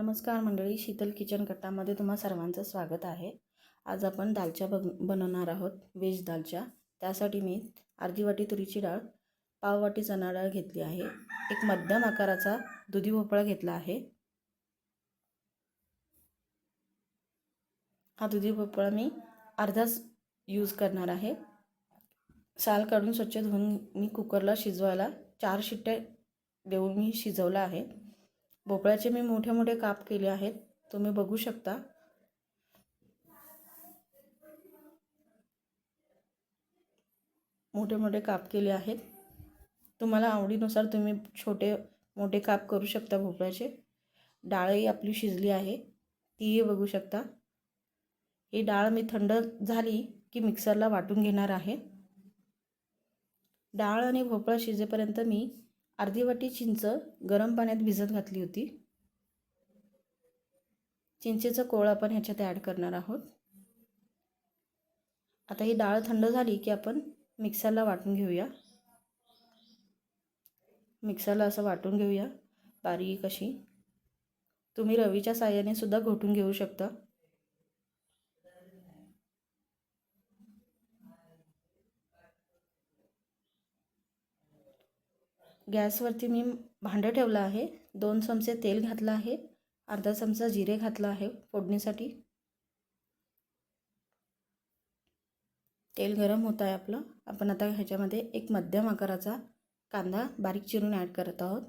नमस्कार मंडळी शीतल किचन कट्टामध्ये तुम्हा सर्वांचं स्वागत आहे. आज आपण दालच्या बन बनवणार आहोत व्हेज दालच्या. त्यासाठी मी अर्धी वाटी तुरीची डाळ पाव वाटी चणा डाळ घेतली आहे. एक मध्यम आकाराचा दुधी भोपळा घेतला आहे. हा दुधी भोपळा मी अर्धाच यूज करणार आहे. साल काढून स्वच्छ धुवून मी कुकरला शिजवायला चार शिट्ट्या देऊन मी शिजवला आहे. भोपळ्याचे मी मोठे मोठे काप केले आहेत. तुम्ही बघू शकता. मोठे मोठे काप केले आहेत. तुम्हाला आवडीनुसार तुम्ही छोटे मोठे काप करू शकता भोपळ्याचे. डाळही आपली शिजली आहे. तीही बघू शकता. ही डाळ मी थंड झाली की मिक्सरला वाटून घेणार आहे. डाळ आणि भोपळा शिजेपर्यंत मी अर्धी वाटी चिंच गरम पाण्यात भिजत घातली होती. चिंचेचं कोळ आपण ह्याच्यात ॲड करणार आहोत. आता ही डाळ थंड झाली की आपण मिक्सरला वाटून घेऊया. मिक्सरला असं वाटून घेऊया बारीक अशी. तुम्ही रवीच्या साह्याने सुद्धा घोटून घेऊ शकता. गॅसवरती मी भांडं ठेवलं आहे. दोन चमचे तेल घातलं आहे. अर्धा चमचा जिरे घातलं आहे फोडणीसाठी. तेल गरम होत आहे आपलं. आपण आता ह्याच्यामध्ये एक मध्यम आकाराचा कांदा बारीक चिरून ॲड करत आहोत.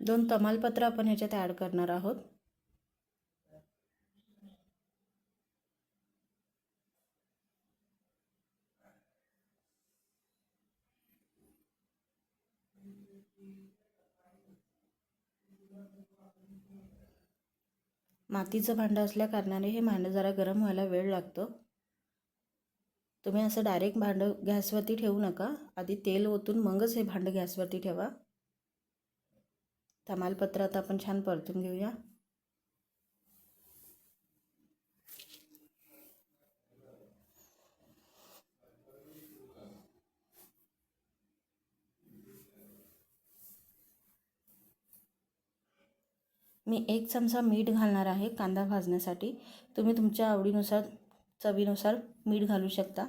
दोन तमालपत्र आपण ह्याच्यात ॲड करणार आहोत. मातीचं भांडं असल्या कारणाने हे भांडं जरा गरम व्हायला वेळ लागतो. तुम्ही असं डायरेक्ट भांडं गॅसवरती ठेवू नका. आधी तेल ओतून मगच हे भांडं गॅसवरती ठेवा. तमालपत्र आता आपण छान परतून घेऊया. मी एक चमचा मीठ घालणार आहे कांदा भाजण्यासाठी. तुम्ही तुमच्या आवडीनुसार चवीनुसार मीठ घालू शकता.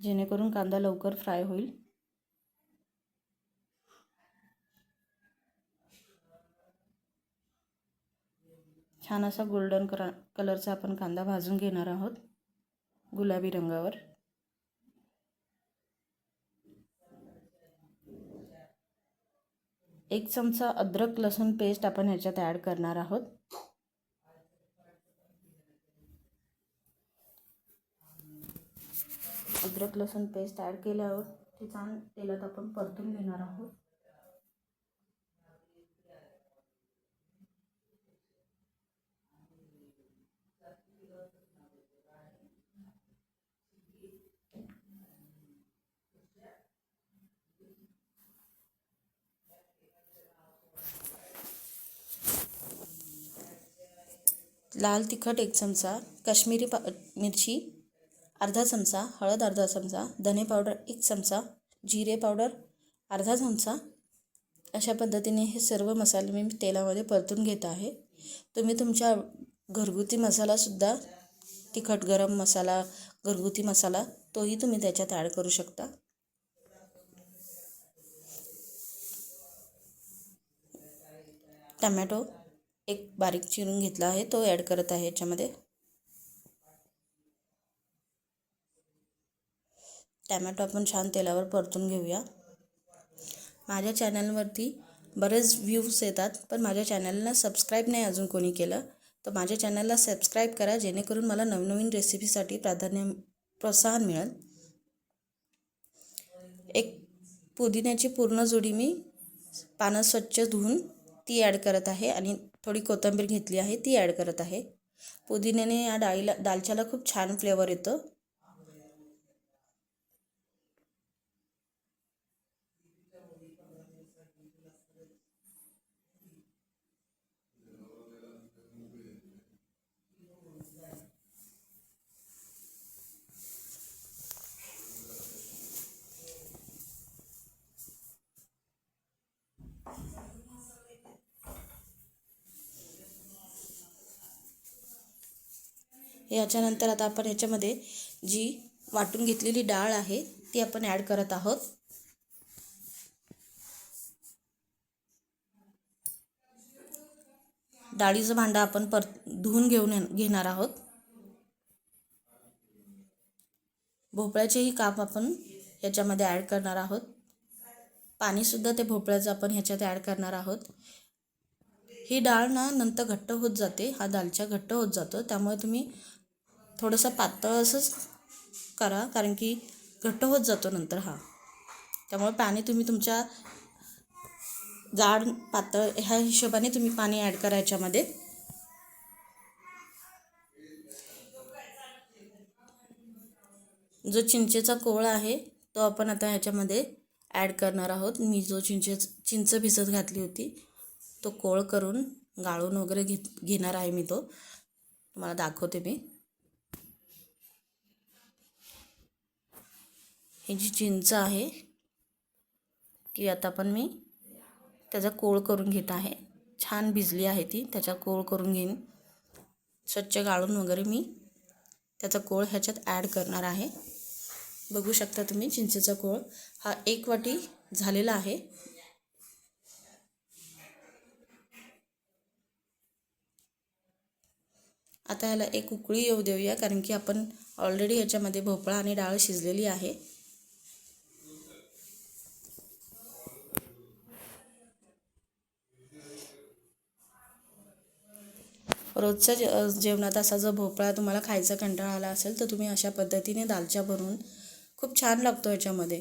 जेणेकरून कांदा लवकर फ्राय होईल. छान असा गोल्डन करा कलरचा आपण कांदा भाजून घेणार आहोत गुलाबी रंगावर. एक चमचा अद्रक लसूण पेस्ट आपण ह्याच्यात ॲड करणार आहोत. अद्रक लसूण पेस्ट ॲड केल्यावर ते छान तेलात आपण परतून घेणार आहोत. लाल तिखट एक चमचा काश्मीरी पा मिरची अर्धा चमचा हळद अर्धा चमचा धने पावडर एक चमचा जिरे पावडर अर्धा चमचा. अशा पद्धतीने हे सर्व मसाले मी तेलामध्ये परतून घेत आहे. तुम्ही तुमच्या घरगुती मसालासुद्धा तिखट गरम मसाला घरगुती मसाला तोही तुम्ही त्याच्यात ॲड करू शकता. टमॅटो एक बारीक चिरून घेतला आहे. तो ॲड करत आहे याच्यामध्ये. टॅमॅटो आपण छान तेलावर परतून घेऊया. माझ्या चॅनलवरती बरेच व्ह्यूज येतात पण माझ्या चॅनलला सबस्क्राईब नाही अजून कोणी केलं तर माझ्या चॅनलला सबस्क्राईब करा जेणेकरून मला नवनवीन रेसिपीसाठी प्राधान्य प्रोत्साहन मिळेल. एक पुदिन्याची पूर्ण जोडी मी पानं स्वच्छ धुवून ती ॲड करत आहे आणि थोडी कोथिंबीर घेतली आहे ती ॲड करत आहे. पुदिन्याने या डाळीला दालच्याला खूप छान फ्लेवर येतं. याच्यानंतर आता आपण ह्याच्यामध्ये जी वाटून घेतलेली डाळ आहे ती आपण ॲड करत आहोत. डाळीचं भांडं आपण पर धुवून घेऊन घेणार आहोत. भोपळ्याचेही काप आपण ह्याच्यामध्ये ॲड करणार आहोत. पाणीसुद्धा ते भोपळ्याचं आपण ह्याच्यात ॲड करणार आहोत. ही डाळ ना नंतर घट्ट होत जाते हा दालचा घट्ट होत जातो त्यामुळे तुम्ही थोडंसं पातळ असंच करा कारण की घट्ट होत जातो नंतर हा. त्यामुळे पाणी तुम्ही तुमच्या जाड पातळ ह्या हिशोबाने तुम्ही पाणी ॲड करा याच्यामध्ये. जो चिंचेचा कोळ आहे तो आपण आता ह्याच्यामध्ये ॲड करणार आहोत. मी जो चिंचे चिंच भिजत घातली होती तो कोळ करून गाळून वगैरे घेत घेणार आहे मी तो. तुम्हाला दाखवते मी. ही जी चिंच आहे ती आता पण मी त्याचा कोळ करून घेत आहे. छान भिजली आहे ती त्याचा कोळ करून घेईन. स्वच्छ गाळून वगैरे मी त्याचा कोळ ह्याच्यात ॲड करणार आहे. बघू शकता तुम्ही चिंचेचा कोळ. हा एक वाटी झालेला आहे. आता ह्याला एक उकळी येऊ देऊया कारण की आपण ऑलरेडी ह्याच्यामध्ये भोपळा आणि डाळ शिजलेली आहे. रोजच्या जे जेवणात असा जर भोपळा तुम्हाला खायचा कंटाळा आला असेल तर तुम्ही अशा पद्धतीने दालच्या बनवून खूप छान लागतो याच्यामध्ये.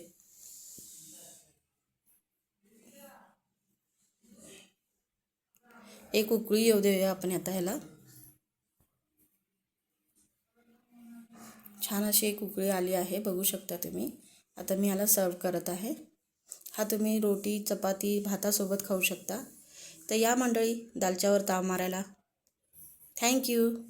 एक उकळी येऊ देऊया आपण आता ह्याला. छान अशी एक उकळी आली आहे बघू शकता तुम्ही. आता मी ह्याला सर्व करत आहे. हा तुम्ही रोटी चपाती भातासोबत खाऊ शकता. तर या मंडळी दालच्यावर ताव मारायला. Thank you.